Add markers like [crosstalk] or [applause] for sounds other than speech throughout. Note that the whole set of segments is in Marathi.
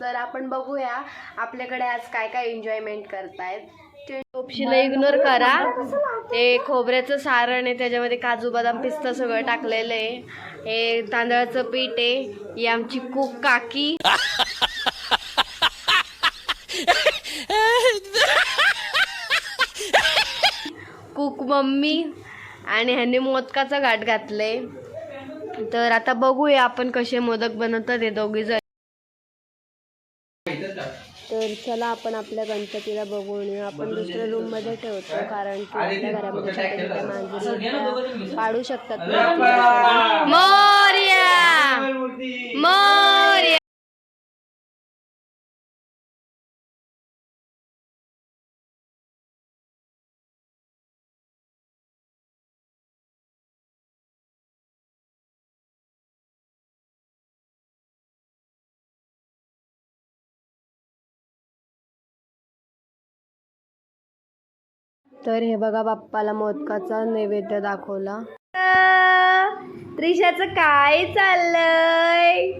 तर आपण बघूया आपल्याकडे आज काय काय एन्जॉयमेंट करतायत. टोपशीला इग्नोर करा. हे खोबऱ्याचं सारण आहे त्याच्यामध्ये काजू बदाम पिस्ता सगळं टाकलेलं आहे. हे तांदळाचं पीठ आहे ही आमची कुक काकी. कुक मम्मी आणि ह्यांनी मोदकाचा घाट घातले तर आता बघूया आपण कसे मोदक बनवतात हे दोघी जण. तर चला आपण आपल्या गणपतीला बघून येऊ. आपण दुसऱ्या रूममध्ये ठेवतो कारण की आपल्या घरामध्ये मांजरी पाडू शकतात. तर हे बघा बाप्पाला मोदकाचा नैवेद्य दाखवला. त्रिशाचं काय चाललंय?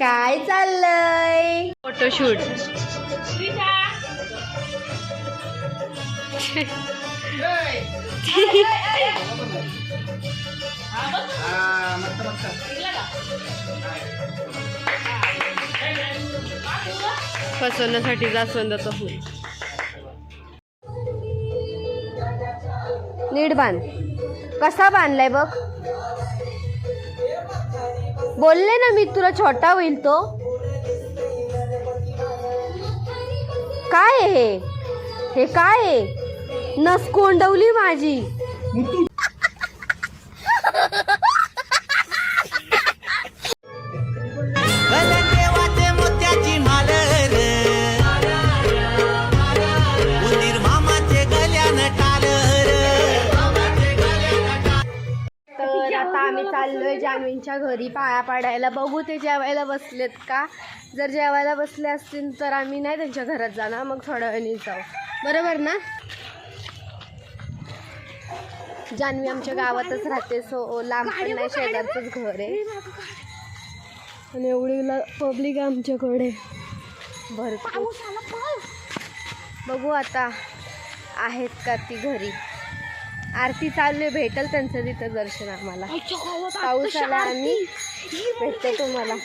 काय चाललंय? फोटोशूट फसवण्यासाठी जास्वंदाचा फुल नीट बांध. कसा बांधलाय बघ. बोलले ना मी तुला छोटा होईल तो. काय हे? हे काय नस कोंडवली माझी. आम्ही चाललोय जान्हवींच्या घरी पाया पाडायला. बघू ते जेवायला बसलेत का? जर जेवायला बसले असतील तर आम्ही नाही त्यांच्या घरात जाणार. मग थोड्या वेळाने जाऊ. बरोबर ना? जान्हवी आमच्या गावातच राहते. सो लांब पण नाही शेजारचंच घर आहे. आणि एवढी पब्लिक आमच्याकडे. भरपूर. बघू आता आहेत का ती घरी. आरती चालू आहे भेटल त्यांचं तिथं दर्शन आम्हाला. पाऊस आला आणि भेटते तुम्हाला.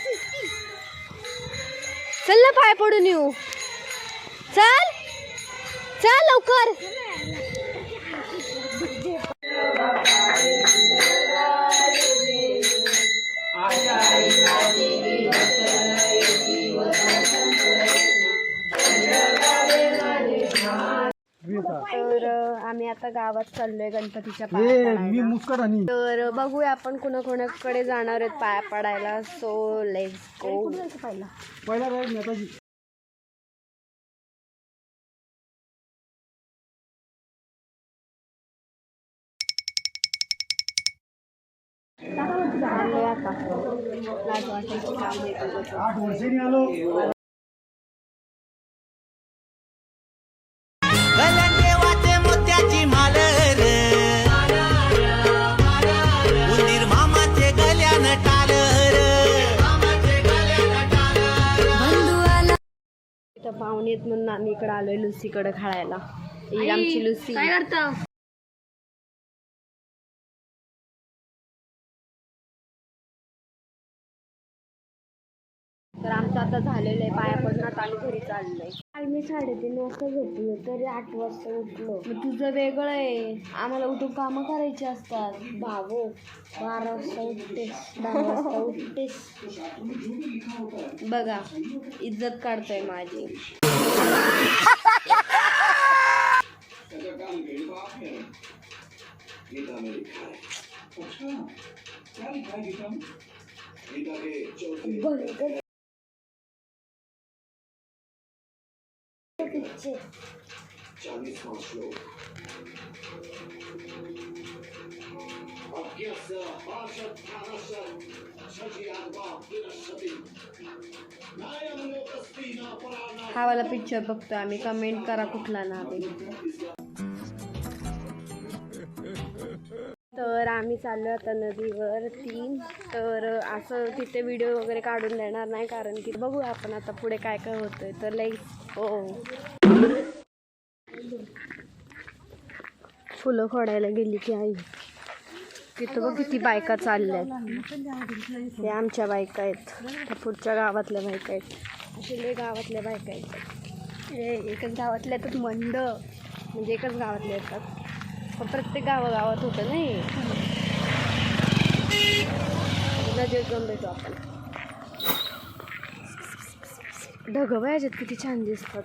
चल ना पाय पडून येऊ. चल. चल लवकर. आता गावात चाललोय गणपतीच्या पाया पडायला. मुस्कट आणि तर बघूया आपण कुणाकुणाकडे जाणार आहेत पाया पडायला. सो लेट्स गो पहिला? पहिला राईड नेताजी. चाललोय आता लाज वाटायची काम नाही करत. आठ वर्षांनी आलो. पाहुणे आहेत म्हणून आम्ही इकडे आलोय लुसीकडे खेळायला ही आमची लुसी. काय करता? तर आमचं आता झालेलं आहे पाया पडण्यात आम्ही घरी चाललोय. आम्ही साडेतीन वाजता झोपलो तरी आठ वाजता उठलो. मग तुझं वेगळं आहे. आम्हाला उठून कामं करायची असतात. भावो बारा वाजता उठतेस दहा वाजता [laughs] उठतेस. बघा इज्जत काढतोय माझी. [laughs] हा वाला पिक्चर बघतो आम्ही कमेंट करा कुठला ना तर आम्ही चाललो आता नदीवर ती तर असं तिथे व्हिडिओ वगैरे काढून देणार नाही कारण की बघू आपण आता पुढे काय काय होतंय. तर लाईक हो. फुलं खोडायला गेली की आई. तिथं बघ किती बायका चालल्या आहेत हे आमच्या बायका आहेत. त्या पुढच्या गावातल्या बायका आहेत. असे लय गावातल्या बायका आहेत. हे एकच गावातल्या तर मंड म्हणजे एकच गावातल्या येतात. प्रत्येक गावागावात होतं नाही. नजर जाऊन देतो आपण. ढगं याच्यात किती छान दिसतात.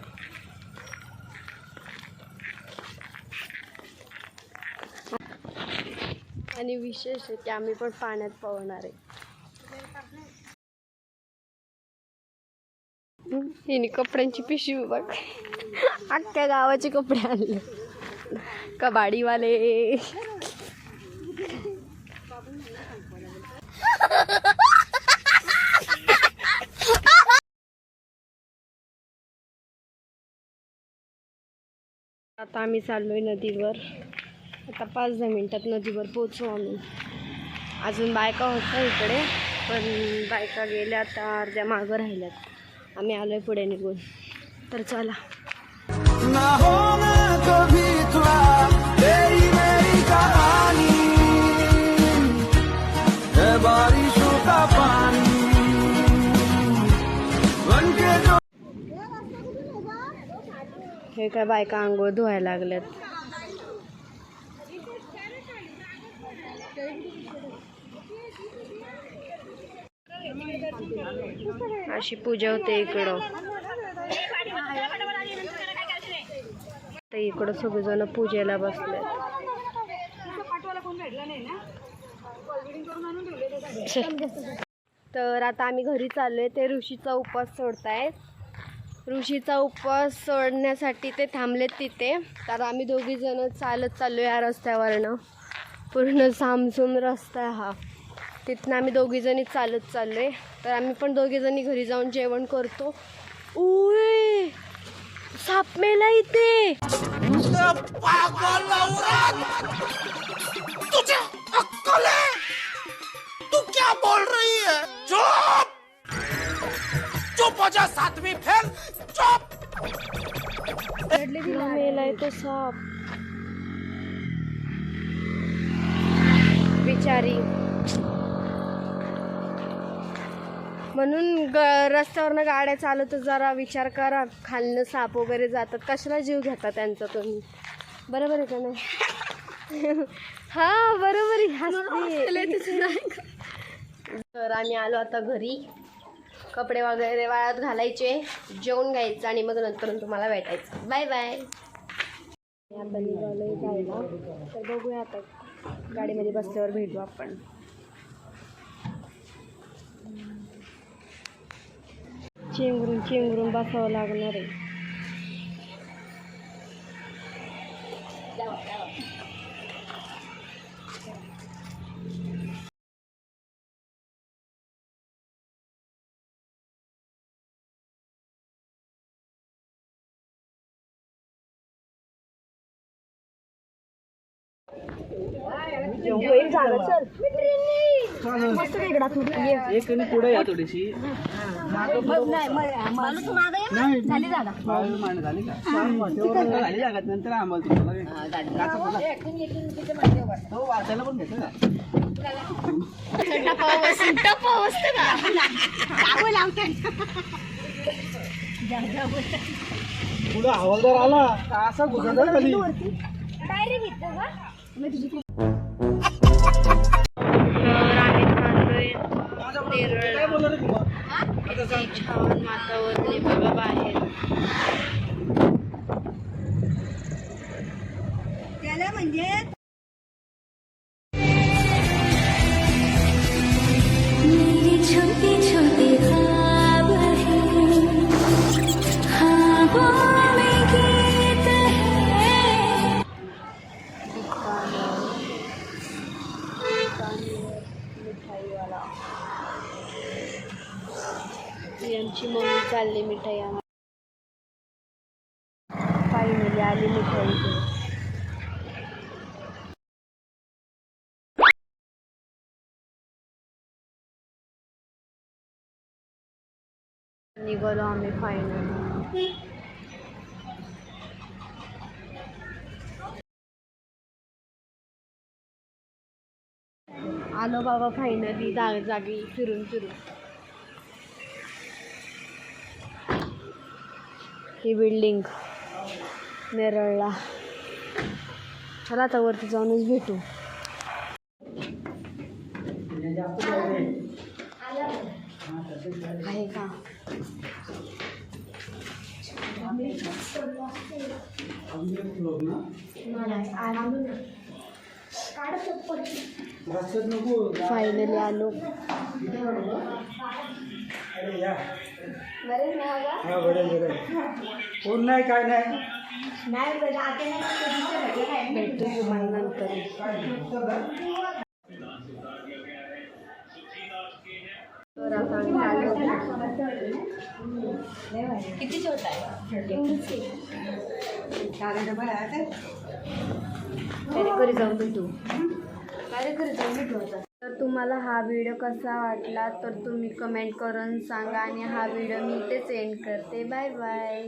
आणि विशेष आहे की आम्ही पण पाण्यात पवणार आहे. हिने कपड्यांची पिशवी बघ. अख्ख्या गावाचे कपडे आणले. कबाडीवाले. आता आम्ही चाललोय नदीवर. आता पाच दहा मिनटात नदीवर पोचू आम्ही. अजून बायका होत्या इकडे पण बायका गेल्या आता अर्ध्या मागं राहिल्यात. आम्ही आलोय पुढे निघून. तर चला. हे काय बायका आंघोळ धुवायला लागल्यात अशी पूजा होते इकडं. तर इकडं सगळेजण पूजेला बसले तर आता आम्ही घरी चाललोय ते ऋषीचा उपवास सोडतायत. ऋषीचा उपवास सोडण्यासाठी ते थांबलेत तिथे. तर आम्ही दोघी जण चालत चाललो या रस्त्यावरनं. पूर्ण सामसूम रस्ता आहे हा. तिथनं आम्ही दोघी जणी चालत चाललोय. तर आम्ही पण दोघी जणी घरी जाऊन जेवण करतो. उय साप मेला इथे! तुझे अक्कल है तू क्या बोल रही है चुप चुप हो जा सातवीं फेल चुप मेलाय तो साप बिचारी म्हणून ग रस्त्यावरनं गाड्या चालवत जरा विचार करा. खालनं साप वगैरे जातात. कशाला जीव घेता त्यांचा तुम्ही? बरोबर आहे का नाही? [laughs] हा बरोबर आहे. तर आम्ही आलो आता घरी. कपडे वगैरे वाळत घालायचे. जेवण घ्यायचं आणि मग नंतर तुम्हाला भेटायचं. बाय बाय आता निघालोय जायला. तर बघूया आता. गाडीमध्ये बसल्यावर भेटू आपण. चेंगरून चेंगरून बसावं लागणार आहे. एक आणि पुढे या थोडीशी. नाही मांड झाली का? तेव्हा झाली जागा. नंतर आम्हाला तुम्हाला काचा बोला. तो वाचायला पण घेतो का? पुढं हवालदार आला का असा घुसणार खाली. तर किती छान वातावरण आहे बघा बाहेर मेरे छोटे छोटे ख्वाब हैं निघालो आम्ही फायनल आलो बाबा फायनली जाग जागी फिरून फिरून. ही बिल्डिंग नेरळला. चला आता वरती जाऊनच भेटू आहे का फायनली आलो. कोण नाही काय नाही? भेटू तुम्हाला नंतर. आम्ही चाललो घरी जाऊन भेटू घरी जाऊन भेटू. आता तर तुम्हाला हा व्हिडिओ कसा वाटला तर तुम्ही कमेंट करून सांगा आणि हा व्हिडिओ मी इथे सेंड करते. Bye bye